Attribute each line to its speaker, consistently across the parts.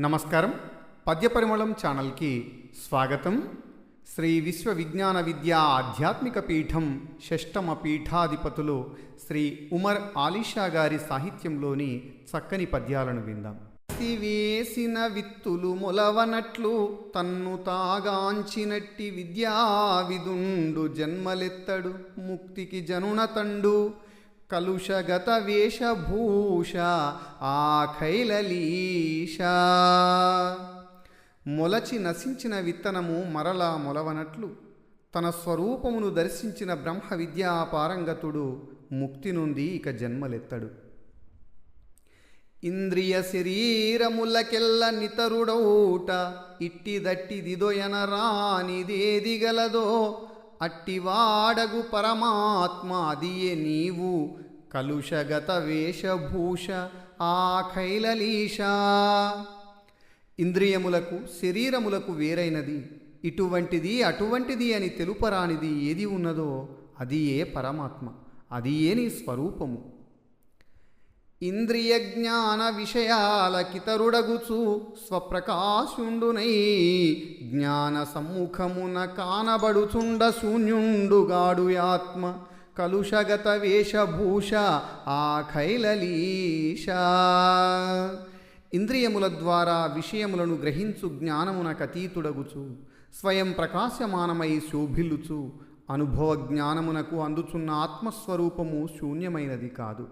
Speaker 1: నమస్కారం. పద్యపరిమళం ఛానల్కి స్వాగతం. శ్రీ విశ్వ విజ్ఞాన విద్యా ఆధ్యాత్మిక పీఠం షష్టమ పీఠాధిపతులు శ్రీ ఉమర్ ఆలిషా గారి సాహిత్యంలోని చక్కని పద్యాలను విందాం. వేసిన విత్తులు మొలవనట్లు తన్ను తాగాంచినట్టి విద్యావిదుండు జన్మలెత్తడు ముక్తికి జనున తండు కలుషగత వేషభూష ఆఖైలలీష. మొలచి నశించిన విత్తనము మరలా మొలవనట్లు తన స్వరూపమును దర్శించిన బ్రహ్మ విద్యాపారంగతుడు ముక్తి నుండి ఇక జన్మలెత్తడు. ఇంద్రియ శరీరములకెల్ల నితరుడౌట ఇట్టిదట్టిదిదొయన రానిదేది గలదో అట్టివాడగు పరమాత్మ అదియే నీవు. కలుషగత వేషభూష ఆ ఇంద్రియములకు శరీరములకు వేరైనది. ఇటువంటిది అటువంటిది అని తెలుపరానిది ఏది ఉన్నదో అది ఏ పరమాత్మ. అది ఏ నీ స్వరూపము. ఇంద్రియ జ్ఞాన విషయాలకితరుడగుచు స్వప్రకాశుండునై జ్ఞాన సమ్ముఖమున కానబడుచుండ శూన్యుండుగాడు ఆత్మ కలుషగత వేషభూష ఆ ఇంద్రియముల ద్వారా విషయములను గ్రహించు జ్ఞానమునకతీతుడగుచు స్వయం ప్రకాశమానమై శోభిల్లుచు అనుభవ జ్ఞానమునకు అందుచున్న ఆత్మస్వరూపము శూన్యమైనది కాదు.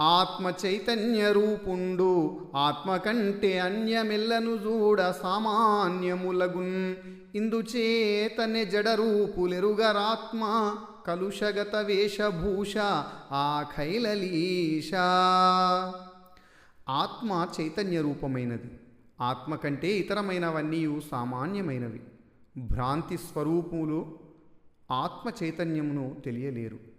Speaker 1: ఆత్మ చైతన్య రూపుండు ఆత్మ కంటే అన్యమెల్లను చూడ సామాన్యములగున్. ఇందుచేతనే జడరూపులెరుగరాత్మ కలుషగత వేషభూష ఆ ఖైలలీష ఆత్మ చైతన్య రూపమైనది ఆత్మ కంటే ఇతరమైనవన్నీ సామాన్యమైనవి. భ్రాంతి స్వరూపులు ఆత్మ చైతన్యమును తెలియలేరు.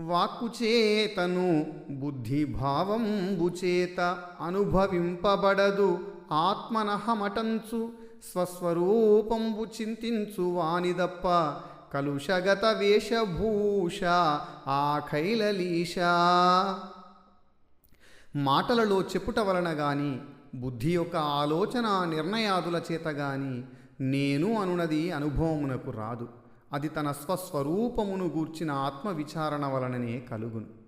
Speaker 1: వాక్కుచేతను బుద్ధిభావంబుచేత అనుభవింపబడదు ఆత్మనహమటంచు స్వస్వరూపంబు చింతించు వానిదప్ప కలుషగత వేషభూష ఆఖైలలీష. మాటలలో చెప్పుట వలన గాని బుద్ధి యొక్క ఆలోచన నిర్ణయాదుల చేత గాని నేను అనునది అనుభవమునకు రాదు. అది తన స్వస్వరూపమును గూర్చిన ఆత్మవిచారణ వలననే కలుగును.